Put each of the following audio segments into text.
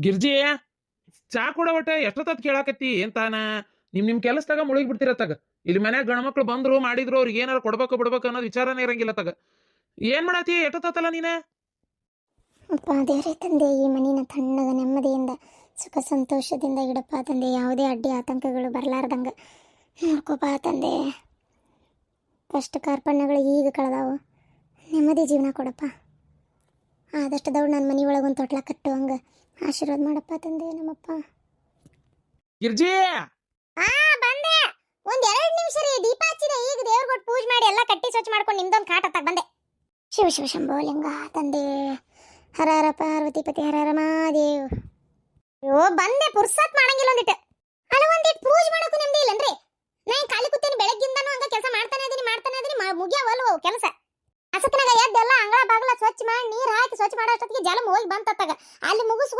ಗಿರ್ಜಿ, ಚಾ ಕೂಡ ಒಟ್ಟ ಎಷ್ಟೊತ್ತ ಕೇಳಾಕತ್ತಿ? ಏನ್ ತಾನ? ನಿಮ್ ನಿಮ್ ಕೆಲಸದಾಗ ಮುಳುಗಿ ತಗ. ಇಲ್ಲಿ ಮನ್ಯಾಗ ಗಣಮಕ್ಳು ಬಂದ್ರು, ಮಾಡಿದ್ರು, ಅವ್ರಿಗೆ ಏನಾರ ಕೊಡ್ಬೇಕು, ಬಿಡ್ಬೇಕು ಅನ್ನೋದು ವಿಚಾರನೇ ಇರಂಗಿಲ್ಲ ತಗ. ಏನ್ ಮಾಡತಿ? ಎಷ್ಟೊತ್ತಲ್ಲ ನೀನ? ಅಪ್ಪ, ದೇವರೇ, ತಂದೆ, ಈ ಮನಿನ ತಣ್ಣಗ ನೆಮ್ಮದಿಯಿಂದ, ಸುಖ ಸಂತೋಷದಿಂದ ಇಡಪ್ಪ ತಂದೆ. ಯಾವುದೇ ಅಡ್ಡಿ ಆತಂಕಗಳು ಬರಲಾರ್ದಂಗೆ ನೋಡ್ಕೋಪ ತಂದೆ. ಕಷ್ಟ ಕಾರ್ಪಣ್ಯಗಳು ಈಗ ಕಳೆದಾವು. ನೆಮ್ಮದಿ ಜೀವನ ಕೊಡಪ್ಪ. ಆದಷ್ಟು ದೌಡ್ ನನ್ನ ಮನೆ ಒಳಗೆ ಒಂದು ತೊಟ್ಲ ಕಟ್ಟು ಹಂಗೆ ಆಶೀರ್ವಾದ ಮಾಡಪ್ಪ ತಂದೆ ನಮ್ಮಪ್ಪ. ಗಿರ್ಜಿ! ಆ ಬಂದೆ. ಒಂದ್ ಎರಡು ನಿಮಿಷ ರೀ ದೀಪ ಹಚ್ಚಿದೆ. ಈಗ ದೇವ್ರ ಕೊಟ್ಟು ಪೂಜೆ ಮಾಡಿ ಎಲ್ಲ ಕಟ್ಟಿ ಸ್ವಚ್ಛ ಮಾಡ್ಕೊಂಡು ನಿಮ್ದೊಂದು ಕಾಟ ತಗ ಬಂದೆ. ಶಿವ ಶಿವ ಶಂಭೋ ಲಿಂಗ ತಂದೆ. ಹರ ಹರ ಪಾರ್ವತಿ ಪತಿ ಹರ ಹರ ಮಹಾದೇವ್. ಅಯ್ಯೋ ಬಂದೆ. ಪುರ್ಸತ್ ಮಾಡಂಗಿಲ್ಲ ಒಂದಿಟ್ಟು ಅಲ್ಲ ಒಂದಿಟ್ಟು ಪೂಜೆ ಮಾಡಕ್ಕೂ ನೆಮ್ಮದಿ ಇಲ್ಲನ್ರಿ ನಾ ಹಿಂಗ್ ಖಾಲಿ ಕೂತೇನೆ ಬೆಳಗ್ಗಿಂದನೂ ಹಂಗ ಕೆಲಸ ಮಾಡ್ತಾನೆ ಇದೀನಿ ಮಾಡ್ತಾನೆ ಇದೀನಿ ಮುಗಿಯವಲ್ವ ಕೆಲಸ ಅಸಕ್ನಾಗ ಎದ್ದೆಲ್ಲ ಅಂಗಳ ಬಾಗಲ ಸ್ವಚ್ಛ ಮಾಡಿ ನೀರ್ ಹಾಕಿ ಸ್ವಚ್ಛ ಮಾಡೋ ಅಷ್ಟೊತ್ತಿಗೆ ಜಲಂ ಹೋಗಿ ಬಂತತ್ತಾಗ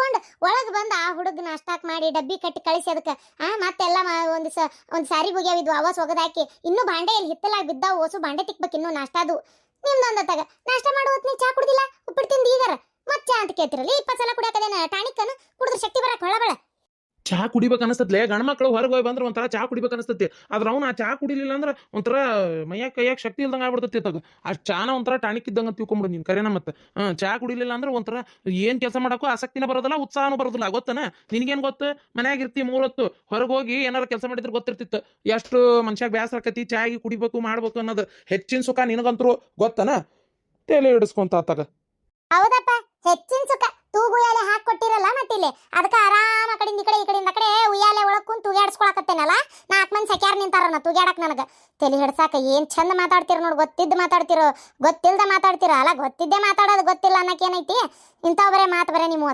ಮುಗಿಸ್ಕೊಂಡು ಒಳಗೆ ಬಂದು ಆ ಹುಡುಗ ನಾಷ್ಟಾಕ್ ಮಾಡಿ ಡಬ್ಬಿ ಕಟ್ಟಿ ಕಳಿಸಿ ಅದಕ್ಕೆ. ಆ, ಮತ್ತೆಲ್ಲ ಒಂದು ಸ, ಒಂದ್ ಸಾರಿ ಬುಗ್ಯಾವಿದ್ವು ಅವಾಸ್ ಒಗದಾಕಿ. ಇನ್ನೂ ಬಾಂಡೆ ಇಲ್ಲಿ ಹಿತ್ತಲಾಗ ಬಿದ್ದಾವು ಓಸು, ಬಾಂಡೆ ತಿಕ್ಬೇಕು ಇನ್ನೂ ನಾಷ್ಟಾದು ನಿಮ್ದೊಂದತ್ತಾಗ ನಾಷ್ಟ ಮಾಡೋ ಹೊತ್ನಿ ಚಾ ಕುಡ್ದಿಲ್ಲ? ಉಪ್ಪಿಟ್ಟು ತಿಂದು ಈಗಾರ? ಮತ್ ಚಾ ಅಂತ ಕೇಳ್ತಿರಲಿ ಇಪ್ಪತ್ತು ಸಲ ಕುಡಿಯಾಕದೇನ ಟಾನಿಕ್ ಅನ್ನು ಕುಡಿದ್ರೆ ಶಕ್ತಿ ಬರಕ್ ಹೊಳ ಬಳ ಕುಡಿಬೇಕು ಕುಡಿಬೇಕು ಗಂಡ ಮಕ್ಕಳು ಹೊರಗೆ ಹೋಗಿ ಬಂದ್ರೆ ಒಂಥರ ಚಹಾ ಕುಡಿಬೇಕು ಅನಿಸ್ತತಿ. ಆದ್ರೆ ಅವ್ನ ಆ ಚಹಾ ಕುಡಿಲಿಲ್ಲ ಅಂದ್ರೆ ಒಂಥರ ಮೈಯಾಗ ಕೈಯಾಗ ಶಕ್ತಿ ಇಲ್ದಂಗೆ ಆಗ್ಬಿಡ್ತತಿ ತಗ ಆ ಚಾನ ಒಂಥರ ಟಾಣಿಕ್ ಇದ್ದಂಗೆ ತಿಳ್ಕೊಂಬಿಡು ನೀನು. ಕರೆನ ಮತ್ತೆ ಹಾಂ ಚಾ ಕುಡಿಲಿಲ್ಲ ಅಂದ್ರೆ ಒಂಥರ ಏನು ಕೆಲಸ ಮಾಡೋಕ್ಕೂ ಆಸಕ್ತಿನ ಬರೋದಿಲ್ಲ, ಉತ್ಸಾಹನೂ ಬರೋದಿಲ್ಲ. ಗೊತ್ತನ? ನಿನಗೇನು ಗೊತ್ತು? ಮನ್ಯಾಗ ಇರ್ತಿ ಮೂರೊತ್ತು ಹೊರಗೆ ಹೋಗಿ ಏನಾರು ಕೆಲಸ ಮಾಡಿದ್ರೆ ಗೊತ್ತಿರ್ತಿತ್ತು. ಎಷ್ಟು ಮನುಷ್ಯಾಗ ಬೇಸರ ಆಕತಿ ಚಾಗಿ ಕುಡಿಬೇಕು, ಮಾಡ್ಬೇಕು ಅನ್ನೋದು. ಹೆಚ್ಚಿನ ಸುಖ ನಿನಗಂತರೂ ಗೊತ್ತನ? ತಲೆ ಹಿಡಿಸ್ಕೊಂತ ಆತಾಗ ಹೌದಪ್ಪ, ಹೆಚ್ಚಿನ ಸುಖ. ತೂಗು ಉಯ್ಯಾಲೆ ಹಾಕಿ ಕೊಟ್ಟಿರಲ್ಲ ಮತ್ತಿಲ್ಲಿ? ಅದಕ್ಕೆ ಆರಾಮ ಆ ಈ ಕಡೆ, ಈ ಕಡೆಯಿಂದ ಆ ಕಡೆ ಉಯ್ಯಾಲೆ ಒಳಗೆ ಕುಂತು ತೂಗ್ಯಾಡ್ಸ್ಕೊಳಕತ್ತೇನಲ್ಲ? ನಾಲ್ಕು ಮಂದಿ ಸೆಕ್ಯಾರ್ ನಿಂತಾರನ ತೂಗ್ಯಾಡಕ್ ನನಗೆ. ತಲೆ ಹಿಡ್ಸಾಕ ಏನ್ ಚಂದ ಮಾತಾಡ್ತೀರ ನೋಡಿ, ಗೊತ್ತಿದ್ದು ಮಾತಾಡ್ತಿರೋ, ಗೊತ್ತಿಲ್ದ ಮಾತಾಡ್ತೀರ, ಅಲ್ಲ ಗೊತ್ತಿದ್ದೇ ಮಾತಾಡೋದು ಗೊತ್ತಿಲ್ಲ ಅನ್ನಕ್ಕೆ ಏನೈತಿ ಬರೇ ಮಾತು ಬರೇ ನಿಮ್ಮ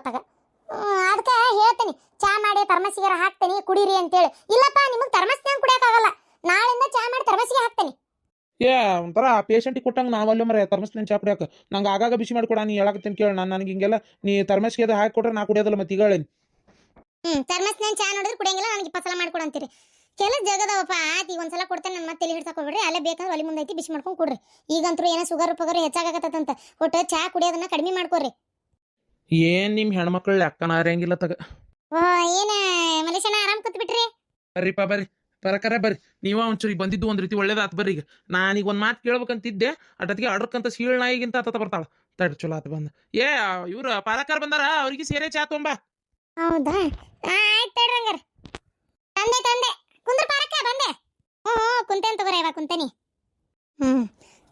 ಅದಕ್ಕೆ ಹೇಳ್ತೀನಿ. ಚಾ ಮಾಡಿ ತರ್ಮಸಿಗಾರ ಹಾಕ್ತೀನಿ, ಕುಡೀರಿ ಅಂತೇಳಿ. ಇಲ್ಲಪ್ಪ ನಿಮಗೆ ತರ್ಮಸ್ನ್ಯಾಗ ಕುಡಿಯೋಕ್ಕಾಗಲ್ಲ ನಾಳಿಂದ ಚಾ ಮಾಡಿ ತರ್ಮಸಿಗೆ ಹಾಕ್ತೀನಿ ಏ ಒಂಥರ ಪೇಷಂಟಿಗೆ ಕೊಟ್ಟಂಗೆ ನಾವಲ್ಲೇ ಮರ ತರ್ಮಸ್ನೇನು ಚಾ ಕುಡಿಯಾಕ ನಂಗೆ ಆಗಾಗ ಬಿಸಿ ಮಾಡ್ಕೊಡ ನೀ ಹೇಳಕತ್ತೀನಿ ಕೇಳಿ. ನಾನು ನನಗೆ ಹಿಂಗೆಲ್ಲ ನೀ ತರ್ಮಸ್ಗೆ ಅದು ಹಾಕಿ ಕೊಟ್ರೆ ನಾ ಕುಡಿಯೋದಿಲ್ಲ ಮತ್ತೆ ಈಗ ಹೇಳೇನಿ. ಹ್ಮ್ ತರ್ಮಸ್ನ್ಯಾಗ ಚಾ ನೋಡಿದ್ರೆ ಕುಡಿಯಂಗಿಲ್ಲ ನನಗೆ ಇಪ್ಪತ್ತು ಸಲ ಮಾಡ್ಕೊಡಂತೀರಿ ಕೆಲಸ ಜಗದವಪ್ಪ ಆತ್ ಈಗ ಒಂದ್ಸಲ ಕೊಡ್ತೇನೆ ನನ್ನ ಮತ್ತೆ ತಲೆ ಹಿಡ್ಸಕ್ ಹೋಗ್ಬಿಡ್ರಿ. ಅಲ್ಲೇ ಬೇಕಂದ್ರೆ ಒಲಿ ಮುಂದೆ ಐತಿ ಬಿಸಿ ಮಾಡ್ಕೊಂಡು ಕೊಡ್ರಿ. ಈಗಂತೂ ಏನೋ ಶುಗರ್ ಪಗರ್ ಹೆಚ್ಚಾಗತ್ತಂತ ಒಟ್ಟು ಚಾ ಕುಡಿಯೋದನ್ನ ಕಡಿಮೆ ಮಾಡ್ಕೊರಿ. ಏನ್ ನಿಮ್ಮ ಹೆಣ್ಮಕ್ಳು ಲೆಕ್ಕನ ಅರಿಯಂಗಿಲ್ಲ ತಗ. ಓ ಏನ ಮಲೇಶನ ಆರಾಮ್ ಕೂತ್ ಬಿಟ್ರಿ ಬರ್ರಿಪ್ಪ ಬರ್ರಿ. ಬರಕರ ಬರ್ರಿ. ನೀವ ಒಂಚೂರಿಗೆ ಬಂದಿದ್ದು ಒಂದ್ ರೀತಿ ಒಳ್ಳೇದಾತ್ ಬರ್ರಿ ಈಗ. ನಾನೀಗ ಒಂದ್ ಮಾತು ಕೇಳ್ಬೇಕಂತಿದ್ದೆ ಅಟತ್ಗೆ ಅಡ್ರಕ್ಕಂತ ಸೀಳ್ ನಾಯಿಗಿಂತ ಆತ ಬರ್ತಾಳ. ತಡ್ ಚಲೋ ಆತ ಬಂದ. ಏ ಇವ್ರ ಪಾಲಕರ್ ಬಂದಾರ ಅವ್ರಿಗೆ ಸೇರೆ ಚಾ ತೊಂಬ. ಹೌದಾ? ಆಯ್ತು ತಡ್ರಿ ಹಂಗಾರ. ತಂದೆ ತಂದೆ ಕುಂದ್ರ ಪಾರಕ್ಕ ಬಂದೆ. ಹ್ಞೂ ಹ್ಞೂ ಕುಂತೇನ್ ತಗೋರಿ ಇವಾಗ ಕುಂತೇನಿ. ಹ್ಮ್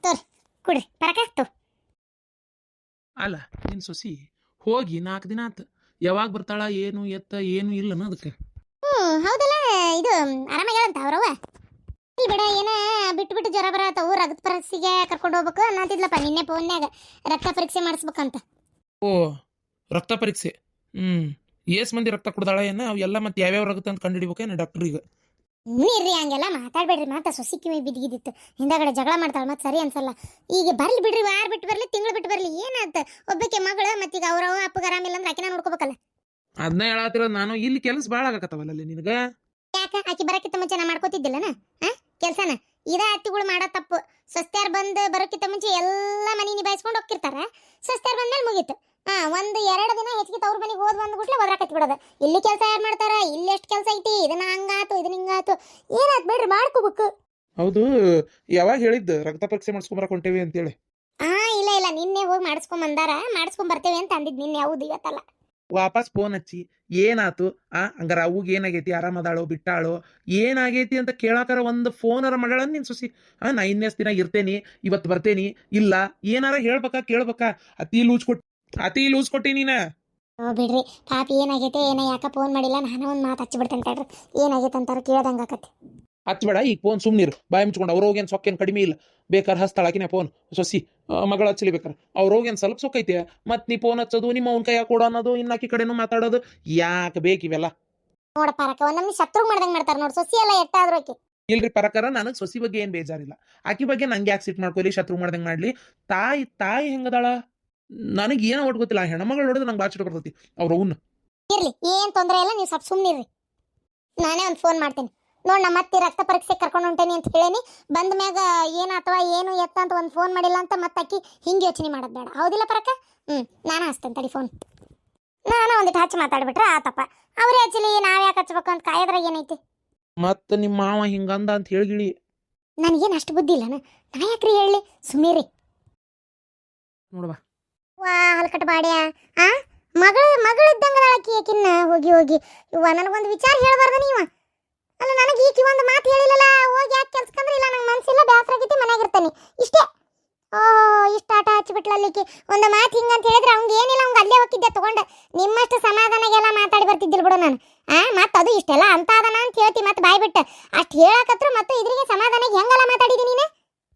ತೋರಿ ಕುಡ್ರಿ ಪರಕ ತೋ. ಅಲ್ಲ ನಿನ್ ಸೊಸಿ ಹೋಗಿ ನಾಲ್ಕು ದಿನ ಆತ. ಯಾವಾಗ ಬರ್ತಾಳ ಏನು ಎತ್ತ ಏನು ಇಲ್ಲ ಅದಕ್ಕೆ ಇದು ಆರಾಮಾಗ್ಯಾಳಂತ ಅವ್ರವ್ವ? ಇಲ್ಲಿ ಬಿಡ ಏನ ಬಿಟ್ಟು ಬಿಟ್ಟು ಜ್ವರ ಬರತ್ತವು ರಕ್ತ ಪರೀಕ್ಷೆಗೆ ಕರ್ಕೊಂಡು ಹೋಗ್ಬೇಕು ಅನ್ನತಿದ್ಲಪ್ಪ ನಿನ್ನೆ ಫೋನ್ಯಾಗ ರಕ್ತ ಪರೀಕ್ಷೆ ಮಾಡಿಸ್ಬೇಕಂತ. ಓ ರಕ್ತ ಪರೀಕ್ಷೆ? ಹ್ಮ್ ಎಸ್ ಮಂದಿ ರಕ್ತ ಕುಡ್ದಾಳ ಏನ ಅವೆಲ್ಲ ಮತ್ತೆ ಯಾವ್ಯಾವ ರಕ್ತ ಅಂತ ಕಂಡುಹಿಡಿಬೇಕೇನ ಡಾಕ್ಟರ್ ಈಗ? ನೀರ್ರಿ ಹಂಗೆಲ್ಲ ಮಾತಾಡ್ಬೇಡ್ರಿ ಮಾತ ಸೊಸಿ ಕಿವಿ ಬಿದ್ದಿದ್ದಿತ್ತು. ಹಿಂದಗಡೆ ಜಗಳ ಮಾಡ್ತಾಳ ಮತ್ತೆ ಸರಿ ಅನ್ಸಲ್ಲ. ಈಗ ಬರ್ಲಿ ಬಿಡ್ರಿ ವಾರ ಬಿಟ್ಟು ಬರ್ಲಿ ತಿಂಗಳು ಬಿಟ್ಟು ಬರ್ಲಿ ಏನಾತ? ಒಬ್ಬಕ್ಕೆ ಮಗಳು ಮತ್ತೀಗ ಅವ್ರವ ಅಪ್ಪಗ ಆರಾಮಿಲ್ಲ ಅಂದ್ರೆ ಆಕಿನ ನೋಡ್ಕೋಬೇಕಲ್ಲ. ಅದನ್ನ ಹೇಳತ್ತಿರೋದು ನಾನು ಇಲ್ಲಿ ಕೆಲಸ ಭಾಳ ಆಗಕತ್ತವಲ್ಲ ನಿನಗ? ಯಾಕ? ಆಕಿ ಬರಕ್ಕಿಂತ ಮುಂಚೆ ನಾ ಮಾಡ್ಕೋತಿದ್ದಿಲ್ಲನ? ಹಾ ಕೆಲ್ಸನ? ಇದ ಅತ್ತಿಗಳು ಮಾಡೋ ತಪ್ಪು. ಸಸ್ತ್ಯಾರ್ ಬಂದ ಬರೋಕ್ಕಿಂತ ಮುಂಚೆ ಎಲ್ಲ ಮನಿ ನಿಭಾಯಿಸ್ಕೊಂಡು ಹೋಗ್ತಿರ್ತಾರ. ಸಸ್ತ್ಯಾರ್ ಬಂದ್ಮೇಲೆ ಮುಗೀತು. ಹಾ ಒಂದು ಎರಡು ದಿನ ಹೆಚ್ಚಿಗೆ ತವ್ರ ಮನೆಗೆ ಹೋದ್ ಬಂದ್ಬಿಟ್ಲೆ ಒದ್ರಾಕತ್ತಿ ಬಿಡೋದು. ಇಲ್ಲಿ ಕೆಲಸ ಯಾರು ಮಾಡ್ತಾರ? ಇಲ್ಲಿ ಎಷ್ಟು ಕೆಲಸ ಐತಿ? ಇದನ್ನ ಹಂಗಾತು ಇದನ್ನ ಹಿಂಗಾತು. ಏನಾತ್ ಬಿಡ್ರಿ ಮಾಡ್ಕೋಬೇಕು ಹೌದು ಯಾವಾಗ ಹೇಳಿದ್ದು? ರಕ್ತ ಪರೀಕ್ಷೆ ಮಾಡಿಸ್ಕೊಂಬರಕ್ ಹೊಂಟೇವಿ ಅಂತೇಳಿ. ಆ ಇಲ್ಲ ಇಲ್ಲ. ನಿನ್ನೆ ಹೋಗಿ ಮಾಡಿಸ್ಕೊಂಡ್ ಬಂದಾರ ಮಾಡಿಸ್ಕೊಂಡ್ ಬರ್ತೇವೆ ಅಂತ ಅಂದಿದ್ ನಿನ್ನೆ. ಹೌದು ಇವತ್ತಲ್ಲ. ವಾಪಸ್ ಫೋನ್ ಹಚ್ಚಿ ಏನಾತು ಆ, ಹಂಗಾರ ಅವ್ಗ ಏನಾಗೈತಿ? ಆರಾಮದಾಳೋ ಬಿಟ್ಟಾಳೋ? ಏನಾಗೈತಿ ಅಂತ ಕೇಳಾಕಾರ ಒಂದು ಫೋನರ ಮಾಡ್ಯಾಳ ನಿನ್ ಸುಸಿ, ಆ, ನಾ ಇನ್ನೆಸ್ ದಿನ ಇರ್ತೇನಿ? ಇವತ್ತು ಬರ್ತೇನಿ? ಇಲ್ಲ? ಏನಾರ ಹೇಳ್ಬೇಕಾ? ಕೇಳ್ಬೇಕಾ? ಅತಿ ಲೂಸ್ ಕೊಟ್, ಅತಿ ಲೂಸ್ ಕೊಟ್ಟಿ ನೀನ? ಬಿಡ್ರಿ. ಪಾಪ ಏನಾಗೈತೆ? ಏನೋ ಯಾಕ ಫೋನ್ ಮಾಡಿಲ್ಲ? ನಾನು ಒಂದು ಮಾತು ಹಚ್ಚಿಬಿಡ್ತೇನೆ ಏನಾಗೈತೆ ಅಂತಾರ ಕೇಳ್ದಂಗೆ ಆಕತಿ ಹಚ್ಬೇಡ ಈಗ ಫೋನ್ ಸುಮ್ಮನಿರು ಬಾಯಿ ಮುಚ್ಕೊಂಡು ಅವ್ರೋಗೇನು ಸೊಕ್ಕೇನು ಕಡಿಮೆ ಇಲ್ಲ. ಬೇಕಾರೆ ಹಚ್ತಾಳಾಕಿನ ಫೋನ್ ಸೊಸಿ ಮಗಳ ಹಚ್ಚಲಿ ಬೇಕಾರೆ ಅವ್ರೋಗೇನು ಸ್ವಲ್ಪ ಸೊಕ್ಕೈತೆ? ಮತ್ತೆ ನೀ ಫೋನ್ ಹಚ್ಚೋದು ನಿಮ್ಮ ಅವ್ನ ಕೈಯಾಗ ಕೊಡೋ ಅನ್ನೋದು ಇನ್ನಾಕಿ ಕಡೆನೂ ಮಾತಾಡೋದು ಯಾಕೆ ಬೇಕಿವೆಲ್ಲ ನೋಡಪ್ಪ ರಕ್ಕ ಒಂದೊಮ್ಮೆ ಶತ್ರು ಮಾಡ್ದಂಗೆ ಮಾಡ್ತಾರ ನೋಡಿ. ಸೊಸಿ ಎಲ್ಲ ಎಟ್ಟಾದ್ರೂ ಆಕೆ. ಇಲ್ರಿ ಪರಕರ ನನಗೆ ಸೊಸಿ ಬಗ್ಗೆ ಏನು ಬೇಜಾರಿಲ್ಲ. ಆಕಿ ಬಗ್ಗೆ ನಂಗೆ ಯಾಕೆ ಸಿಟ್ ಮಾಡ್ಕೊಲಿ ಶತ್ರು ಮಾಡ್ದಂಗೆ ಮಾಡ್ಲಿ? ತಾಯಿ ತಾಯಿ ಹೆಂಗದಾಳ? ನನಗೆ ಏನೋ ಒಟ್ಟು ಗೊತ್ತಿಲ್ಲ ಹೆಣ್ಮಗಳು ನೋಡಿದ್ರೆ ನಂಗೆ ಬಾಚಿಟ್ಟು ಬರ್ತೈತಿ. ಅವ್ರ ಅವ್ನ. ಇರ್ಲಿ ಏನು ತೊಂದರೆ ಇಲ್ಲ ನೀವು ಸ್ವಲ್ಪ ಸುಮ್ನಿರ್ರಿ ನಾನೇ ಒಂದು ಫೋನ್ ಮಾಡ್ತೀನಿ. ನೋಡ್ ನಮ್ಮ ಅತ್ತಿ ರಕ್ತ ಪರೀಕ್ಷೆ ಕರ್ಕೊಂಡು ಹೊಂಟೇನಿ ಅಂತ ಹೇಳೇನಿ. ಬಂದ ಮ್ಯಾಗ ಏನು ಅಥವಾ ಏನು ಎತ್ತ ಅಂತ ಒಂದು ಫೋನ್ ಮಾಡಿಲ್ಲ ಅಂತ ಮತ್ತೆ ಅಕ್ಕಿ ಹಿಂಗೆ ಯೋಚನೆ ಮಾಡೋದು ಬೇಡ. ಹೌದಿಲ್ಲ ಪರಕ್ಕ ಹ್ಞೂ ನಾನು ಹಚ್ತೇನೆ ತಡಿ ಫೋನ್ ನಾನು ಒಂದಿಟ್ಟು ಹಚ್ಚಿ ಮಾತಾಡ್ಬಿಟ್ರೆ ಆತಪ್ಪ. ಅವ್ರೇ ಹಚ್ಚಲಿ ನಾವ್ ಯಾಕೆ ಹಚ್ಬೇಕು ಅಂತ ಕಾಯದ್ರ ಏನೈತಿ? ಮತ್ತೆ ನಿಮ್ಮ ಮಾವ ಹಿಂಗಂದ ಅಂತ ಹೇಳಿ ನನಗೇನು ಅಷ್ಟು ಬುದ್ಧಿ ಇಲ್ಲ ನಾ ಯಾಕ್ರಿ ಹೇಳಿ ಸುಮೀರಿ ನೋಡುವ ವಾ ಹಲ್ಕಟ್ ಬಾಡ್ಯ. ಆ? ಮಗಳ ಮಗಳ ಇದ್ದಂಗ ಆಕಿ ಆಕಿನ್ನ ಹೋಗಿ ಹೋಗಿ? ಇವ್ವ ನನಗೊಂದು ವಿಚಾರ ಹೇಳ್ಬಾರ್ದ ನೀವ? ಅಲ್ಲ, ನನಗೆ ಈಕಿ ಒಂದು ಮಾತು ಹೇಳಿಲ್ಲಲ್ಲ, ಹೋಗಿ ಯಾಕೆ ಕೆಲ್ಸಕ್ಕಂದ್ರೆ ಇಲ್ಲ, ನಂಗೆ ಮನಸ್ಸಿಲ್ಲ ಬೇಸರ ಆಗೈತಿ, ಮನ್ಯಾಗ ಇರ್ತಾನೆ. ಇಷ್ಟೇ. ಓ ಇಷ್ಟು ಆಟ ಹಚ್ಚಿಬಿಟ್ಲಲ್ಲಿಕಿ ಒಂದು ಮಾತು ಹಿಂಗೆ ಹಿಂಗಂತ ಹೇಳಿದ್ರೆ ಅವ್ನಿಗೆ ಏನಿಲ್ಲ ಅವ್ನಿಗೆ ಅಲ್ಲೇ ಹೋಗಿದ್ದೆ ತಗೊಂಡು. ನಿಮ್ಮಷ್ಟು ಸಮಾಧಾನಗೆಲ್ಲ ಮಾತಾಡಿ ಬರ್ತಿದ್ದಿಲ್ಲ ಬಿಡು ನಾನು. ಆ, ಮತ್ತೆ ಅದು ಇಷ್ಟೆಲ್ಲ ಅಂತ ಅದನ ಅಂತ ಹೇಳ್ತಿ, ಮತ್ತೆ ಬಾಯ್ಬಿಟ್ಟು. ಅಷ್ಟು ಹೇಳಕತ್ರು ಮತ್ತು ಇದ್ರಿಗೆ ಸಮಾಧಾನಕ್ಕೆ ಹೆಂಗಲ್ಲ ಮಾತಾಡಿದಿ ನೀನು?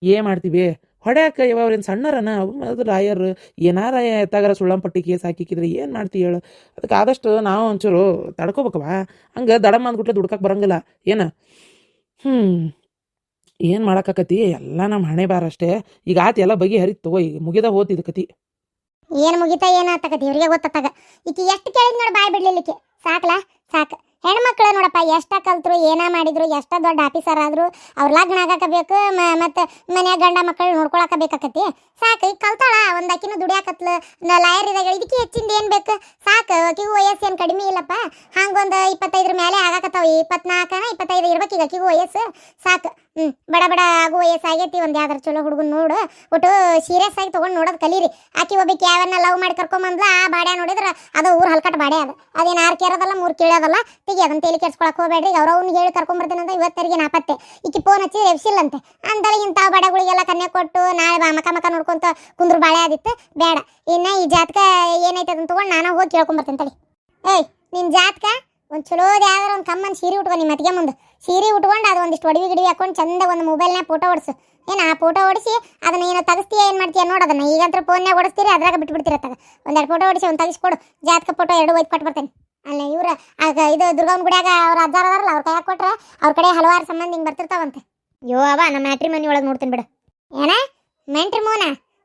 ಏನ್ ಮಾಡ್ತೀವಿ ಹೊಡ್ಯಾಕ ಯಾವ ಸಣ್ಣರನ? ಅದು ರಾಯರ್ ಏನಾರ ಎತ್ತಾಗರ ಸುಳ್ಳಂಪಟ್ಟಿ ಕೇಸ್ ಹಾಕಿಕ್ಕಿದ್ರೆ ಏನು ಮಾಡ್ತಿ ಹೇಳು? ಅದಕ್ಕೆ ಆದಷ್ಟು ನಾವು ಒಂಚೂರು ತಡ್ಕೋಬೇಕವ ಹಂಗೆ ದಡಮ್ಮ ಅಂದ್ಬಿಟ್ಲೆ ದುಡ್ಕಕ್ಕೆ ಬರಂಗಿಲ್ಲ. ಏನ? ಹ್ಞೂ ಏನು ಮಾಡೋಕ್ಕಾಕತಿ ಎಲ್ಲ ನಮ್ಮ ಹಣೆ ಬಾರ ಅಷ್ಟೇ. ಈಗ ಆತ ಎಲ್ಲ ಬಗೆ ಹರಿತು ಈಗ ಮುಗಿದ ಹೋತಿದ ಕತಿ. ಏನು ಮುಗಿತಾ ಏನ ಇವರಿಗೆ ಇವ್ರಿಗೆ ಗೊತ್ತಾಗ ಈಕಿ ಎಷ್ಟು ಕೇಳಿದ್ ನೋಡಿ ಬಾಯ್ ಬಿಡ್ಲಿಕ್ಕೆ ಸಾಕ್ಲಾ? ಸಾಕ್. ಹೆಣ್ಮಕ್ಳು ನೋಡಪ್ಪ, ಎಷ್ಟ ಕಲ್ತ್ರು, ಏನ ಮಾಡಿದ್ರು, ಎಷ್ಟ ದೊಡ್ಡ ಆಫೀಸರ್ ಆದ್ರು ಅವ್ರ ಲಗ್ನ ಆಗಾಕಬೇಕು ಮತ್ತೆ ಮನ್ಯಾಗ ಗಂಡ ಮಕ್ಕಳು ನೋಡ್ಕೊಳಕ ಬೇಕಾಕತಿ ಸಾಕು, ಈಗ ಕಲ್ತಾಳ, ಒಂದ್ ಆಕಿನೂ ದುಡಿಯಾಕತ್ಲ ಲಾಯರ್ ಇದಾಗ ಇದಕ್ಕೆ ಹೆಚ್ಚಿಂದ ಏನ್ ಬೇಕು? ಸಾಕು ಆಕಿಗೂ ವಯಸ್ಸು ಏನು ಕಡಿಮೆ ಇಲ್ಲಪ್ಪ. ಹಂಗೊಂದು ಇಪ್ಪತ್ತೈದ್ರ ಮೇಲೆ ಆಗಾಕತ್ತಾವ, ಇಪ್ಪತ್ನಾಲ್ಕನ ಇಪ್ಪತ್ತೈದು ಇರ್ಬೇಕೀಗ ಆಕಿಗೂ ವಯಸ್ಸು. ಸಾಕು. ಹ್ಮ್, ಬಡ ಬಡ ಆಗು ವಯಸ್ಸು ಆಗೈತಿ ಒಂದ್ ಯಾವ್ದಾರ ಚಲೋ ಹುಡುಗನ್ ನೋಡು. ಒಟ್ಟು ಸೀರಿಯಸ್ ಆಗಿ ತಗೊಂಡ್ ನೋಡೋದ್ ಕಲೀರಿ. ಆಕಿ ಒಬ್ಬಕ್ಕೆ ಯಾವನ್ನ ಲವ್ ಮಾಡಿ ಕರ್ಕೊಂಬಂದ್ಲ, ಆ ಬಾಡ್ಯ ನೋಡಿದ್ರ ಅದು ಊರ್ ಹಲ್ಕಟ್ ಬಾಡ್ಯ ಅದ. ಅದೇನು ಆರು ಕೇಳೋದಲ್ಲ ಮೂರು ಕೇಳೋದಲ್ಲ ತೆಗಿ ಅದನ್ನ ತೇಲಿ ಕೆಡ್ಸ್ಕೊಳಕ್ ಹೋಗ್ಬೇಡ್ರಿ, ಅವ್ರ ಅವ್ನು ಹೇಳಿ ಕರ್ಕೊಂಬರ್ತೀನಿ ಅಂತ ಇವತ್ತರಿಗೆ ನಾಪತ್ತೆ. ಈಕಿ ಫೋನ್ ಹಚ್ಚಿ ಎಬ್ಸಿಲ್ಲಂತೆ ಅಂದಳಿ ಇಂಥ ಬಡಗಳಿಗೆಲ್ಲ ಕನ್ಯಾ ಕೊಟ್ಟು ನಾಳೆ ಬಾ, ಮಕ ಮಕ ನೋಡ್ಕೊಂತ ಕುಂದ್ರ ಬಾಳೆ ಆದಿತ್ತು. ಬೇಡ. ಇನ್ನ ಈ ಜಾತಕ ಏನೈತೆ ಅದನ್ನ ತಗೊಂಡು ನಾನು ಹೋಗಿ ಕೇಳ್ಕೊಂಬರ್ತೀನಿ ತಡಿ. ಏಯ್ ನಿನ್ನ ಜಾತಕ ಒಂದ್ ಚಲೋದ ಯಾವ್ದಾರ ಒಂದು ಕಮ್ಮನ್ ಸೀರೆ ಉಟ್ಕೊ ನಿಮ್ಮ ಅತ್ತಿಗೆ ಮುಂದೆ. ಸೀರೆ ಉಟ್ಕೊಂಡು ಅದು ಒಂದಿಷ್ಟು ಒಡವಿ ಗಿಡವಿ ಹಾಕೊಂಡು ಚಂದ ಒಂದು ಮೊಬೈಲ್ನ ಫೋಟೋ ಹೊಡ್ಸು. ಏನು ಆ ಫೋಟೋ ಹೊಡಿಸಿ ಅದನ್ನ ಏನು ತೆಗಿಸ್ತೀಯ, ಏನು ಮಾಡ್ತೀಯ ನೋಡು ಅದನ್ನ. ಈಗಂತೂ ಫೋನ್ನಾಗ ಹೊಡಿಸ್ತೀರಿ ಅದ್ರಾಗ ಬಿಟ್ಬಿಡ್ತೀರ ತಗ ಒಂದೆರಡು ಫೋಟೋ ಹೊಡಿಸಿ ಒಂದು ತೆಗಿಸ್ಕೊಡು. ಜಾತಕ ಫೋಟೋ ಎರಡು ಒಯ್ದು ಕೊಟ್ಟು ಬರ್ತೇನೆ ಅಲ್ಲ ಇವ್ರ, ಆಗ ಇದು ದುರ್ಗಮ್ಮ ಗುಡಿಯಾಗ ಅವ್ರ ಅಜ್ಜಾರ ಅದಾರಲ್ಲ, ಅವ್ರ ಕೈಯಾಗ ಕೊಟ್ರೆ ಅವ್ರ ಕಡೆ ಹಲವಾರು ಸಂಬಂಧ ಹಿಂಗೆ ಬರ್ತಿರ್ತಾವಂತೆ. ಯೋ ಅವ ನಮ್ಮ ಮ್ಯಾಟ್ರಿ ಮನಿ ಒಳಗೆ ನೋಡ್ತೀನಿ ಬಿಡು. ಏನ? ಮೆಂಟ್ರಿ ಮೂನ?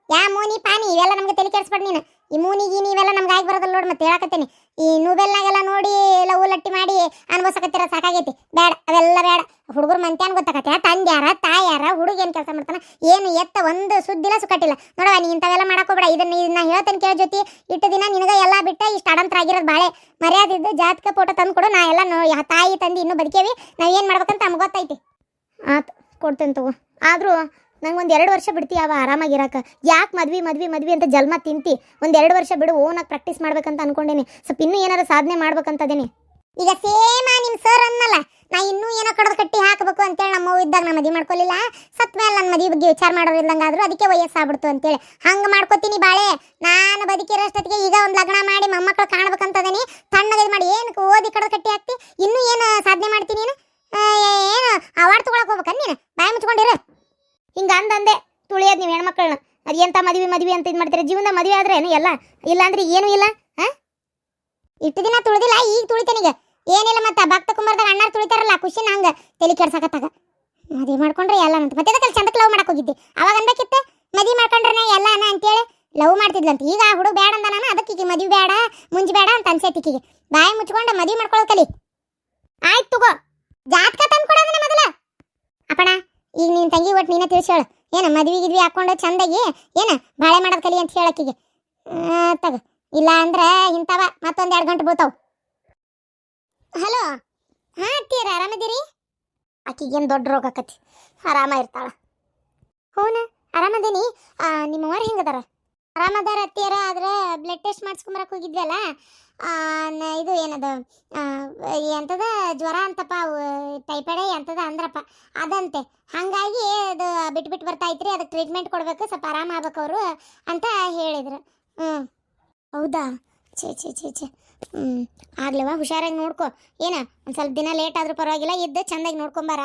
ಯಾ ಮೂನಿ ಪಾನಿ? ಇವೆಲ್ಲ ನಮ್ಗೆ ತಲೆ ಕೆಡಿಸ್ಬೇಡ ನೀನು. ಈ ಮೂನಿ ಗೀನಿ ಇವೆಲ್ಲ ನಮ್ಗೆ ಆಗಿ ಬರೋದಲ್ಲ ನೋಡಿ ಮತ್ತೆ ಹೇಳಕತ್ತೇನೆ. ಈ ನೂಬೆಲ್ನಾಗೆಲ್ಲ ನೋಡಿ ಲವ್ ಲಟ್ಟಿ ಮಾಡಿ ಅನ್ಭವಿಸಕತ್ತಿರ ಸಾಕಾಗೈತಿ. ಬೇಡ ಅವೆಲ್ಲ ಬೇಡ ಹುಡುಗರು ಮಂತ್ಯಾನ್ ಗೊತ್ತಾಗತ್ತೆ ತಂದ್ಯಾರ, ತಾಯಾರ, ಹುಡುಗ ಏನು ಕೆಲಸ ಮಾಡ್ತಾನ? ಏನು ಎತ್ತ ಒಂದು ಸುದ್ದಿಲ್ಲ ಸುಕಟ್ಟಿಲ್ಲ. ನೋಡವ ನೀ ಇಂಥವೆಲ್ಲ ಮಾಡಕೋಬೇಡ ಇದನ್ನ ಇದನ್ನ ಹೇಳ್ತೇನೆ ಕೇಳ ಜೊತೆ ಇಟ್ಟು ದಿನ ನಿನಗ ಎಲ್ಲ ಬಿಟ್ಟ ಇಷ್ಟು ಅಡಂತ್ರ ಆಗಿರೋದು ಬಾಳೆ. ಮರ್ಯಾದೆ ಇದ್ದು ಜಾತಕ ಫೋಟೋ ತಂದು ಕೊಡು. ನಾ ಎಲ್ಲ ನೋ- ತಾಯಿ ತಂದು ಇನ್ನೂ ಬದುಕೇವಿ. ನಾವು ಏನು ಮಾಡ್ಬೇಕಂತ ನಮ್ಗೆ ಗೊತ್ತೈತಿ. ಆತು, ಕೊಡ್ತೇನೆ ತಗೋ. ಆದರೂ ನಂಗೆ ಒಂದು ಎರಡು ವರ್ಷ ಬಿಡ್ತಿ ಅವ ಆರಾಮಾಗಿರಕ. ಯಾಕೆ ಮದ್ವಿ ಮದ್ವಿ ಮದ್ವಿ ಅಂತ ಜಲ್ಮ ತಿಂತಿ? ಒಂದು ಎರಡು ವರ್ಷ ಬಿಡು, ಓನಾಗಿ ಪ್ರಾಕ್ಟೀಸ್ ಮಾಡ್ಬೇಕಂತ ಅನ್ಕೊಂಡೇನಿ. ಸ್ವಲ್ಪ ಇನ್ನೂ ಏನಾರ ಸಾಧನೆ ಮಾಡ್ಬೇಕಂತದೇನಿ ಈಗ ಸೇಮ ನಿಮ್ಮ ಸರ್ ಅನ್ನಲ್ಲ. ನಾ ಇನ್ನೂ ಏನೋ ಕಡದ ಕಟ್ಟಿ ಹಾಕಬೇಕು ಅಂತೇಳಿ ನಮ್ಮ ಇದ್ದಾಗ ನಾ ಮದುವೆ ಮಾಡ್ಕೊಲಿಲ್ಲ. ಸತ್ ನನ್ನ ಮದುವೆ ಬಗ್ಗೆ ವಿಚಾರ ಮಾಡೋರಿಲ್ದಂಗಾದ್ರು ಅದಕ್ಕೆ ವಯಸ್ಸಾಗ್ಬಿಡ್ತು ಅಂತೇಳಿ. ಹಂಗೆ ಮಾಡ್ಕೋತೀನಿ ಬಾಳೆ. ನಾನು ಬದುಕಿರೋಷ್ಟೊತ್ತಿಗೆ ಈಗ ಒಂದು ಲಗ್ನ ಮಾಡಿ ಮೊಮ್ಮಕ್ಕಳು ಕಾಣ್ಬೇಕಂತದೇನಿ ತಣ್ಣಗೆ ಮಾಡಿ. ಏನು ಓದಿ ಕಡದ ಕಟ್ಟಿ ಹಾಕ್ತಿ? ಇನ್ನೂ ಏನು ಸಾಧನೆ ಮಾಡ್ತೀನಿ ನೀನು? ಏನು? ಅವಾರ್ಡ್ ತೊಗೊಳಕ್ಕೆ ಹೋಗ್ಬೇಕನ್ ನೀನು? ಬಾಯಿ ಹಿಂಗ ಅಂದಂದೆ ತುಳಿಯೋದು ನೀವು ಹೆಣ್ಮಕ್ಳನ್ನ, ಅದು ಎಂತ ಮದುವೆ, ಮದ್ವಿ ಅಂತ ಇದು ಮಾಡ್ತೀರಾ? ಜೀವನ ಮದುವೆ ಆದ್ರೆ ಏನು? ಎಲ್ಲ ಇಲ್ಲ ಅಂದ್ರೆ ಏನು ಇಲ್ಲ ಹಾ ಇಷ್ಟು ದಿನ ತುಳಿದಿಲ್ಲ, ಈಗ ತುಳಿತೇನೀಗ ಏನಿಲ್ಲ ಮತ್ತೆ, ಭಕ್ತ ಕುಂಬರ್ದಾಗ ಅಣ್ಣಾರು ತುಳಿತಾರಲ್ಲ, ಖುಷಿನ ಹಂಗ, ತಲೆ ಕೆಡ್ಸಕತ್ತಾಗ. ಮದುವೆ ಮಾಡ್ಕೊಂಡ್ರೆ ಎಲ್ಲ ಅಂತ ಮತ್ತೆ ಅದಕ್ಕೆ ಚಂದಕ್ಕೆ ಲವ್ ಮಾಡಕ್ ಹೋಗಿದ್ದೆ. ಅವಾಗ ಅನ್ಬೇಕಿತ್ತೆ ಮದುವೆ ಮಾಡ್ಕೊಂಡ್ರೆ ಎಲ್ಲ ಅನ್ನ ಅಂತೇಳಿ ಲವ್ ಮಾಡ್ತಿದ್ಲಂತ. ಈಗ ಆ ಹುಡುಗ ಬೇಡ ಅಂದ ನಾನು, ಅದಕ್ಕೆ ಈಗ ಮದುವೆ ಬೇಡ ಮುಂಜಿ ಬೇಡ ಅಂತ ಅನ್ಸೈತಿಕಿಗೆ ಬಾಯಿ ಮುಚ್ಕೊಂಡು ಮದುವೆ ಮಾಡ್ಕೊಳ್ಳೋದು ಕಲಿ. ಆಯ್ತು ತಗೋ. ಜಾತಕ ತಂದು ಕೊಡೋದನ್ನ ಮೊದಲ. ಅಪ್ಪಣ ಈಗ ನಿನ್ನ ತಂಗಿ ಒಟ್ಟು ನೀನೇ ತಿಳಿಸಿ ಹೇಳು ಏನ ಮದ್ವೆ ಗಿದ್ವಿ ಹಾಕೊಂಡು ಚಂದಾಗಿ? ಏನ ಬಾಳೆ ಮಾಡೋದು ಕಲಿ ಅಂತ ಹೇಳಕ್ಕಿಗೆ? ತಗ. ಇಲ್ಲ ಅಂದ್ರೆ ಇಂಥವ ಮತ್ತೊಂದು ಎರಡು ಗಂಟೆ ಬೀಳ್ತಾವ. ಹಲೋ? ಹಾ ಅತ್ತೀರ ಆರಾಮದಿರಿ? ಆಕಿಗೇನು ದೊಡ್ಡ ರೋಗ ಆಕತಿ ಆರಾಮ ಇರ್ತಾಳ. ಹೂನ ನಿಮ್ಮ ಅವ್ರು ಹೆಂಗದಾರ? ಆರಾಮದಾರ ಅತ್ತಿಯರ ಆದ್ರೆ ಬ್ಲಡ್ ಟೆಸ್ಟ್ ಮಾಡಿಸ್ಕೊಂಬರಕ್ ಹೋಗಿದ್ವಲ್ಲ? ಇದು ಏನದು? ಎಂಥದ ಜ್ವರ ಅಂತಪ್ಪ ಟೈಫಾಯ್ಡ್ ಎಂಥದ ಅಂದ್ರಪ್ಪ ಅದಂತೆ. ಹಾಗಾಗಿ ಅದು ಬಿಟ್ಟು ಬಿಟ್ಟು ಬರ್ತಾ ಐತ್ರಿ ಅದಕ್ಕೆ ಟ್ರೀಟ್ಮೆಂಟ್ ಕೊಡ್ಬೇಕು, ಸ್ವಲ್ಪ ಆರಾಮ ಆಗ್ಬೇಕು ಅವರು ಅಂತ ಹೇಳಿದ್ರು. ಹ್ಞೂ ಹೌದಾ? ಛೇ ಛೇ ಛೇ ಛೇ. ಹ್ಞೂ ಆಗ್ಲವ? ಹುಷಾರಾಗಿ ನೋಡ್ಕೊ. ಏನ, ಒಂದು ಸ್ವಲ್ಪ ದಿನ ಲೇಟ್ ಆದರೂ ಪರವಾಗಿಲ್ಲ ಇದ್ದು ಚೆಂದಾಗಿ ನೋಡ್ಕೊಂಬಾರ?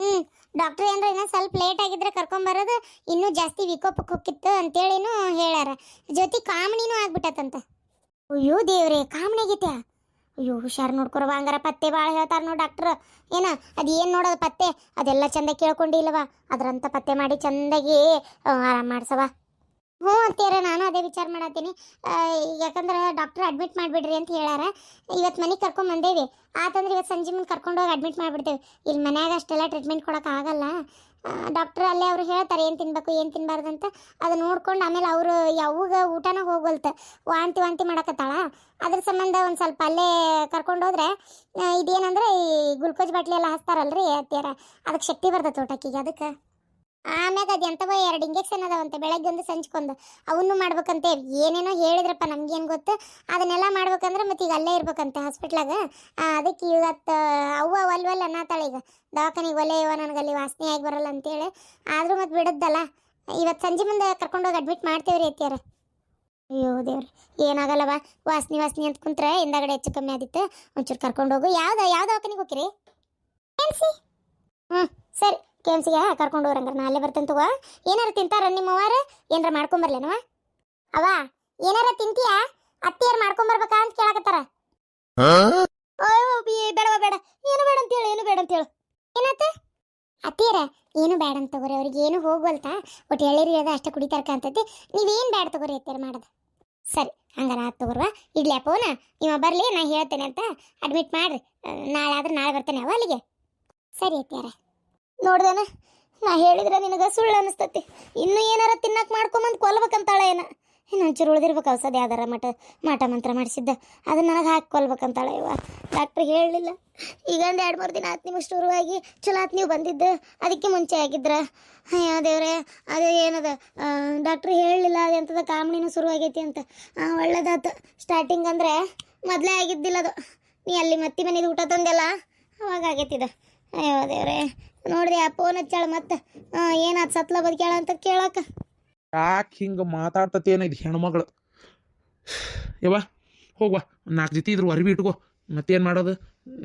ಹ್ಞೂ ಡಾಕ್ಟ್ರ್ ಏನರ ಇನ್ನೊಂದು ಸ್ವಲ್ಪ ಲೇಟ್ ಆಗಿದ್ರೆ ಕರ್ಕೊಂಬರೋದು ಇನ್ನೂ ಜಾಸ್ತಿ ವಿಕೋಪಕ್ಕೆ ಹೋಗಿತ್ತು ಅಂತೇಳಿನೂ ಹೇಳ್ಯಾರ. ಜೊತೆ ಕಾಮಣಿನೂ ಆಗ್ಬಿಟ್ಟತಂತ ಅಯ್ಯೋ ದೇವ್ರೆ ಕಾಮಣಿ ಆಗೈತೆ. ಅಯ್ಯೋ ಹುಷಾರು ನೋಡ್ಕೊರವ ಹಂಗಾರ ಪತ್ತೆ ಭಾಳ ಹೇಳ್ತಾರ ನೋಡಿ ಡಾಕ್ಟ್ರ್ ಏನ, ಅದು ಏನು ನೋಡೋದು ಪತ್ತೆ? ಅದೆಲ್ಲ ಚಂದ ಕೇಳ್ಕೊಂಡಿಲ್ವಾ ಅದ್ರಂತ ಪತ್ತೆ ಮಾಡಿ ಚಂದಾಗಿ ಆರಾಮ ಮಾಡ್ಸವ ಹ್ಞೂ ಅಂತೀರ ನಾನು ಅದೇ ವಿಚಾರ ಮಾಡತ್ತೀನಿ. ಯಾಕಂದ್ರೆ ಡಾಕ್ಟರ್ ಅಡ್ಮಿಟ್ ಮಾಡಿಬಿಡ್ರಿ ಅಂತ ಹೇಳ್ಯಾರ. ಇವತ್ತು ಮನೆಗೆ ಕರ್ಕೊಂಡು ಬಂದೇವಿ. ಆತಂದ್ರೆ ಇವತ್ತು ಸಂಜೆ ಮುಂದೆ ಕರ್ಕೊಂಡು ಹೋಗಿ ಅಡ್ಮಿಟ್ ಮಾಡಿಬಿಡ್ತೇವೆ. ಇಲ್ಲಿ ಮನ್ಯಾಗ ಅಷ್ಟೆಲ್ಲ ಟ್ರೀಟ್ಮೆಂಟ್ ಕೊಡೋಕೆ ಆಗಲ್ಲ. ಡಾಕ್ಟರ್ ಅಲ್ಲೇ ಅವ್ರು ಹೇಳ್ತಾರೆ, ಏನು ತಿನ್ಬೇಕು, ಏನು ತಿನ್ಬಾರ್ದು ಅಂತ. ಅದು ನೋಡ್ಕೊಂಡು ಆಮೇಲೆ ಅವರು ಯಾವಾಗ ಊಟನ ಹೋಗಲ್ತ, ವಾಂತಿ ವಾಂತಿ ಮಾಡಕತ್ತಾಳ. ಅದ್ರ ಸಂಬಂಧ ಒಂದು ಸ್ವಲ್ಪ ಅಲ್ಲೇ ಕರ್ಕೊಂಡು ಹೋದ್ರೆ ಇದೇನಂದ್ರೆ ಈ ಗ್ಲುಕೋಸ್ ಬಾಟ್ಲಿ ಎಲ್ಲ ಹಚ್ತಾರಲ್ರಿ ಅತ್ತಿಯಾರ. ಅದಕ್ಕೆ ಶಕ್ತಿ ಬರ್ತೈತೆ ಊಟಕ್ಕಿಗೆ, ಅದಕ್ಕೆ. ಆಮ್ಯಾಗ ಅದು ಎಂಥವೋ ಎರಡು ಇಂಜೆಕ್ಷನ್ ಅದಾವಂತೆ ಬೆಳಗ್ಗೆ ಒಂದು ಸಂಜ್ಕೊಂದು. ಅವನ್ನೂ ಮಾಡ್ಬೇಕಂತೆ. ಏನೇನೋ ಹೇಳಿದ್ರಪ್ಪ ನಮ್ಗೇನು ಗೊತ್ತು? ಅದನ್ನೆಲ್ಲ ಮಾಡ್ಬೇಕಂದ್ರೆ ಮತ್ತೆ ಈಗ ಅಲ್ಲೇ ಇರ್ಬೇಕಂತೆ ಹಾಸ್ಪಿಟ್ಲಾಗ ಅದಕ್ಕೆ ಇವತ್ತು ಅವ್ವ ಒಲ್ವಲ್ಲ ಅನ್ನತಾಳೆ ಈಗ. ದವಾಖಾನಿಗೆ ಒಲೆ ಇವ ನನಗೆ ಅಲ್ಲಿ ವಾಸನೆ ಆಗಿ ಬರಲ್ಲ ಅಂತೇಳಿ. ಆದರೂ ಮತ್ತೆ ಬಿಡದ್ದಲ್ಲ. ಇವತ್ತು ಸಂಜೆ ಮುಂದೆ ಕರ್ಕೊಂಡೋಗಿ ಅಡ್ಮಿಟ್ ಮಾಡ್ತೇವ್ರಿ ಐತಿಯಾರ ಅಯ್ಯೋ ದೇವ್ರಿ ಏನಾಗಲ್ಲವ ವಾಸನೆ ವಾಸನೆ ಅಂತ ಕುಂತ್ರೆ ಹಿಂದಾಗಡೆ ಹೆಚ್ಚು ಕಮ್ಮಿ ಆದಿತ್ತು. ಒಂಚೂರು ಕರ್ಕೊಂಡು ಹೋಗು. ಯಾವ್ದು, ಯಾವ ದವಾಖಾನಿಗೆ ಹೋಗಿರಿ ಹ್ಞೂ ಸರಿ. ಕೆಮ್ಸಿಗೆ ಕರ್ಕೊಂಡು ಹೋಗ್ರಂಗಾರ ನಾ ಅಲ್ಲೇ ಬರ್ತೇನೆ ತಗೋ. ಏನಾರ ತಿಂತಾರ ನಿಮ್ಮ ಅವ್ವಾರ? ಏನಾರ ಮಾಡ್ಕೊಂಬರ್ಲೇನವ ಅವ ಏನಾರ ತಿಂತೀಯಾ? ಅತ್ತಿಯರ್ ಮಾಡ್ಕೊಂಬರ್ಬೇಕಾ ಅಂತ ಕೇಳಕತ್ತಾರ. ಬೇಡವ ಬೇಡ. ಏನು ಬೇಡ ಅಂತ ಅಂತೇಳು ಏನು ಬೇಡ ಅಂತ ಅಂತೇಳು. ಏನಾತ ಅತ್ತಿಯರ ಏನು ಬೇಡ ಅಂತ ತಗೋರಿ ಅವ್ರಿಗೆ ಏನು ಹೋಗ್ವಲ್ತ? ಒಟ್ಟು ಎಳ್ಳೀರಿ ಅದ ಅಷ್ಟೇ ಕುಡಿತಾರ ಕಾಣ್ತೈತಿ ನೀವೇನು ಬೇಡ ತಗೋರಿ ಅತ್ತಿಯರ್ ಮಾಡೋದು. ಸರಿ ಹಂಗಾರ ಆತ್ ತಗೋರ್ವ. ಇಡ್ಲಿ ಅಪ್ಪವನ? ಇವ ಬರಲಿ ನಾ ಹೇಳ್ತೇನೆ ಅಂತ ಅಡ್ಮಿಟ್ ಮಾಡ್ರಿ. ನಾಳೆ ಆದ್ರೆ ನಾಳೆ ಬರ್ತೇನೆ ಅವ ಅಲ್ಲಿಗೆ. ಸರಿ ಅತ್ತಿಯರ. ನೋಡ್ದೇನ, ನಾ ಹೇಳಿದ್ರೆ ನಿನಗೆ ಸುಳ್ಳು ಅನಿಸ್ತತಿ. ಇನ್ನೂ ಏನಾರ ತಿನ್ನಕ್ ಮಾಡ್ಕೊಂಬಂದು ಕೊಲ್ಬೇಕಂತಾಳೆ ಏನ? ಇನ್ನೊಂಚೂರು ಉಳಿದಿರ್ಬೇಕು ಔಷಧಿ ಯಾವ್ದಾರ ಮಠ, ಮಾಟ ಮಂತ್ರ ಮಾಡಿಸಿದ್ದ. ಅದನ್ನ ನನಗೆ ಹಾಕಿ ಕೊಲ್ಬೇಕಂತಾಳೆ ಇವ. ಡಾಕ್ಟ್ರ್ ಹೇಳಲಿಲ್ಲ ಈಗ ಒಂದು ಎರಡು ಮೂರು ದಿನ ಆತು ನಿಮಗೆ ಶುರುವಾಗಿ ಚಲೋ ಆತು ನೀವು ಬಂದಿದ್ದು. ಅದಕ್ಕೆ ಮುಂಚೆ ಆಗಿದ್ರ. ಅಯ್ಯೋ ದೇವ್ರೆ, ಅದು ಏನದ? ಡಾಕ್ಟ್ರ್ ಹೇಳಲಿಲ್ಲ ಎಂಥದ ಕಾಮಣಿನೂ ಶುರುವಾಗೈತಿ ಅಂತ. ಒಳ್ಳೇದಾತು. ಸ್ಟಾರ್ಟಿಂಗ್ ಅಂದರೆ ಮೊದಲೇ ಆಗಿದ್ದಿಲ್ಲ ಅದು. ನೀ ಅಲ್ಲಿ ಮತ್ತಿ ಮನೇದು ಊಟ ತಂದೆಲ್ಲ? ಅವಾಗ ಆಗೈತಿದ. ಅಯ್ಯೋ ದೇವ್ರೆ ನೋಡ್ರಿ ಆ ಫೋನ್ ಹಚ್ಚಾಳ ಮತ್ತೆ ಏನಾದ್ ಸತ್ಲ ಬದುಕ್ಯಾಳ ಅಂತ ಕೇಳಕ. ಯಾಕೆ ಹಿಂಗೆ ಮಾತಾಡ್ತತೇನ ಇದು ಹೆಣ್ಮಗಳು? ಯವ್ವ ಹೋಗ್ವಾ ನಾಲ್ಕು ಜೊತೆ ಇದ್ರ ಅರಿವಿ ಇಟ್ಕೋ. ಮತ್ತೇನು ಮಾಡೋದು?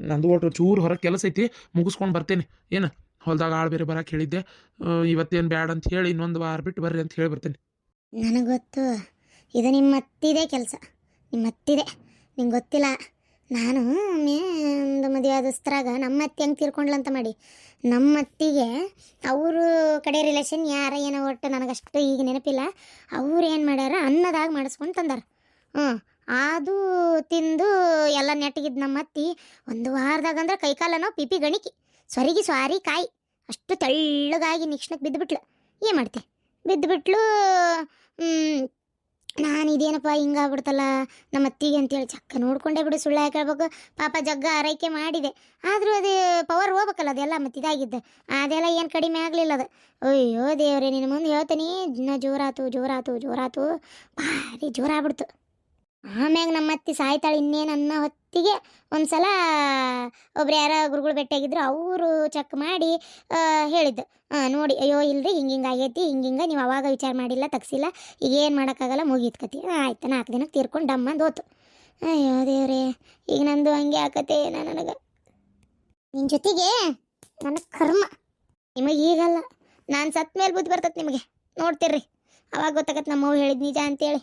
ನಂದು ಒಟ್ಟು ಚೂರು ಹೊರಗೆ ಕೆಲಸ ಐತಿ ಮುಗಿಸ್ಕೊಂಡು ಬರ್ತೇನೆ. ಏನು ಹೊಲ್ದಾಗ ಆಳು ಬೇರೆ ಬರಕ್ಕೆ ಹೇಳಿದ್ದೆ. ಇವತ್ತೇನು ಬ್ಯಾಡ ಅಂತ ಹೇಳಿ ಇನ್ನೊಂದು ವಾರ ಬಿಟ್ಟು ಬರ್ರಿ ಅಂತ ಹೇಳಿ ಬರ್ತೇನೆ. ನನಗೆ ಗೊತ್ತು ಇದು ನಿಮ್ಮ ಅತ್ತಿದೆ ಕೆಲಸ. ನಿಮ್ಮ ಅತ್ತಿದೆ ನಿಂಗೆ ಗೊತ್ತಿಲ್ಲ ನಾನು ಒಮ್ಮೆ ಒಂದು ಮದುವೆ ಆದಸ್ತ್ರಾಗ ನಮ್ಮ ಅತ್ತೆ ಹೆಂಗೆ ತೀರ್ಕೊಂಡ್ಲಂತ ಮಾಡಿ. ನಮ್ಮ ಅತ್ತಿಗೆ ಅವರು ಕಡೆ ರಿಲೇಷನ್ ಯಾರ ಏನೋ ಒಟ್ಟು ನನಗಷ್ಟು ಈಗ ನೆನಪಿಲ್ಲ. ಅವ್ರು ಏನು ಮಾಡ್ಯಾರ? ಅನ್ನದಾಗ ಮಾಡಿಸ್ಕೊಂಡು ತಂದಾರ. ಹ್ಞೂ. ಅದು ತಿಂದು ಎಲ್ಲ ನೆಟ್ಟಗಿದ್ದು ನಮ್ಮ ಅತ್ತಿ ಒಂದು ವಾರದಾಗ ಅಂದ್ರೆ ಕೈಕಾಲನೋ ಪಿಪಿ ಗಣಿಕಿ. ಸ್ವರಿಗೆ ಸ್ವಾರಿ ಕಾಯಿ. ಅಷ್ಟು ತೆಳ್ಳಗಾಗಿ ನಿಕ್ಷಣಕ್ಕೆ ಬಿದ್ದುಬಿಟ್ಲು ಏನು ಮಾಡ್ತಿ? ಬಿದ್ದುಬಿಟ್ಲು ನಾನು ಇದೇನಪ್ಪ ಹಿಂಗಾಗ್ಬಿಡ್ತಲ್ಲ? ನಮ್ಮ ಅತ್ತಿಗೆ ಅಂತೇಳಿ ಚಕ್ಕ ನೋಡ್ಕೊಂಡೇ ಬಿಡು ಸುಳ್ಳು ಹೇಳ್ಬೇಕು ಪಾಪ ಜಗ್ಗ ಆರೈಕೆ ಮಾಡಿದೆ. ಆದರೂ ಅದು ಪವರ್ ಹೋಗ್ಬೇಕಲ್ಲ ಅದೆಲ್ಲ ಮತ್ತೆ ಇದಾಗಿದ್ದು. ಅದೆಲ್ಲ ಏನು ಕಡಿಮೆ ಆಗಲಿಲ್ಲ ಅದು. ಅಯ್ಯೋ ದೇವ್ರೆ ನಿನ್ನ ಮುಂದೆ ಹೇಳ್ತೀನಿ. ದಿನ ಜೋರಾತು ಜೋರಾತು ಜೋರಾತು. ಭಾರಿ ಜೋರಾಗ್ಬಿಡ್ತು. ಆಮ್ಯಾಗ ನಮ್ಮ ಅತ್ತಿ ಸಾಯ್ತಾಳೆ ಇನ್ನೇನು ಅನ್ನೋ ಹೊತ್ತಿಗೆ ಒಂದ್ಸಲ ಒಬ್ರು ಯಾರ ಗುರುಗಳು ಭೇಟಿಯಾಗಿದ್ರು, ಅವರು ಚೆಕ್ ಮಾಡಿ ಹೇಳಿದ್ದು. ನೋಡಿ, ಅಯ್ಯೋ, ಇಲ್ರಿ, ಹಿಂಗೆ ಹಿಂಗೆ ಆಗೈತಿ, ಹಿಂಗೆ ಹಿಂಗೆ, ನೀವು ಅವಾಗ ವಿಚಾರ ಮಾಡಿಲ್ಲ, ತಗ್ಸಿಲ್ಲ, ಈಗ ಏನು ಮಾಡೋಕ್ಕಾಗಲ್ಲ, ಮುಗೀತು ಕತಿ ಆಯ್ತು, ನಾಲ್ಕು ದಿನಕ್ಕೆ ತೀರ್ಕೊಂಡು ಡಮ್ಮಂದು ಹೋತು. ಅಯ್ಯೋ, ದೇವ್ರಿ, ಈಗ ನಂದು ಹಂಗೆ ಆಕತೆ ನನಗೆ. ನಿನ್ನ ಜೊತೆಗೆ ನನ್ನ ಕರ್ಮ. ನಿಮಗೆ ಈಗಲ್ಲ, ನಾನು ಸತ್ ಮೇಲೆ ಬುದ್ಧಿ ಬರ್ತೈತೆ ನಿಮಗೆ. ನೋಡ್ತೀರ್ರಿ. ಅವಾಗ ಗೊತ್ತಾಗತ್ತೆ ನಮ್ಮವ್ ಹೇಳಿದ್ ನಿಜ ಅಂತೇಳಿ.